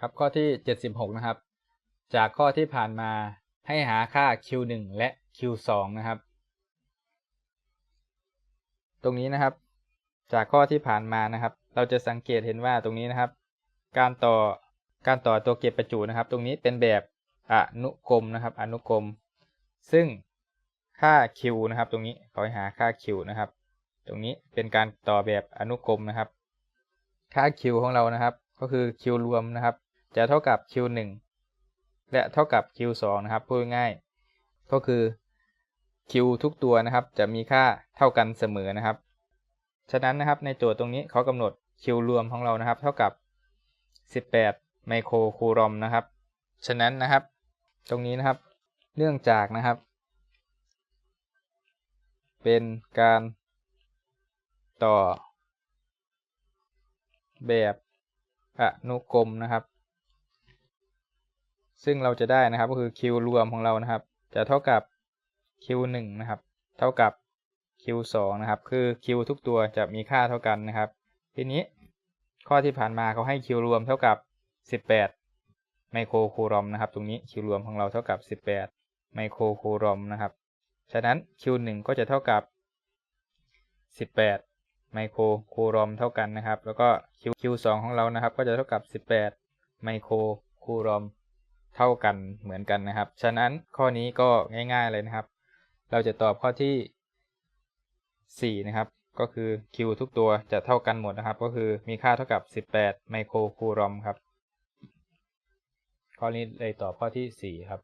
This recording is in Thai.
ครับข้อที่ 76 นะครับ จากข้อที่ผ่านมาให้หาค่า q1 และ q2 นะครับ ตรงนี้นะครับ จากข้อที่ผ่านมานะครับ เราจะสังเกตเห็นว่าตรงนี้นะครับ การต่อการต่อตัวเก็บประจุนะครับ ตรงนี้เป็นแบบอนุกรมนะครับ อนุกรม ซึ่งค่า q นะครับ ตรงนี้ขอให้หาค่า q นะครับ ตรงนี้เป็นการต่อแบบอนุกรมนะครับ ค่า q ของเรานะครับ ก็คือ q รวมนะครับ จะเท่ากับ q 1 และเท่ากับ q 2 นะครับพูดง่ายก็คือ q ทุกตัวนะครับ จะมีค่าเท่ากันเสมอนะครับ ฉะนั้นนะครับในโจทย์ตรงนี้เขากำหนด q รวมของเรานะครับ เท่ากับ 18 ไมโครคูลอมนะครับ ฉะนั้นนะครับ ตรงนี้นะครับ เนื่องจากนะครับ เป็นการต่อแบบอนุกรมนะครับ ซึ่งเราจะได้นะครับก็คือ q รวมของเรานะครับ จะเท่ากับ q 1 นะครับ เท่ากับ q 2 นะครับ คือ q ทุกตัวจะมีค่าเท่ากันนะครับ ทีนี้ข้อที่ผ่านมาเขาให้ q รวมเท่ากับ 18 ไมโครคูลอมนะครับ ตรงนี้ q รวมของเราเท่ากับ 18 ไมโครคูลอมนะครับ ฉะนั้น q 1 ก็จะเท่ากับ 18 ไมโครคูลอมเท่ากันนะครับ แล้วก็ q q 2 ของเรานะครับ ก็จะเท่ากับ 18 ไมโครคูลอม เท่ากันเหมือนกันนะครับ ฉะนั้นข้อนี้ก็ง่ายๆเลยนะครับ เราจะตอบข้อที่ 4 นะครับ ก็คือ q ทุกตัวจะเท่ากันหมดนะครับ ก็คือมีค่าเท่ากับ 18 ไมโครคูลอมครับ ข้อนี้เลยตอบข้อที่ 4 ครับ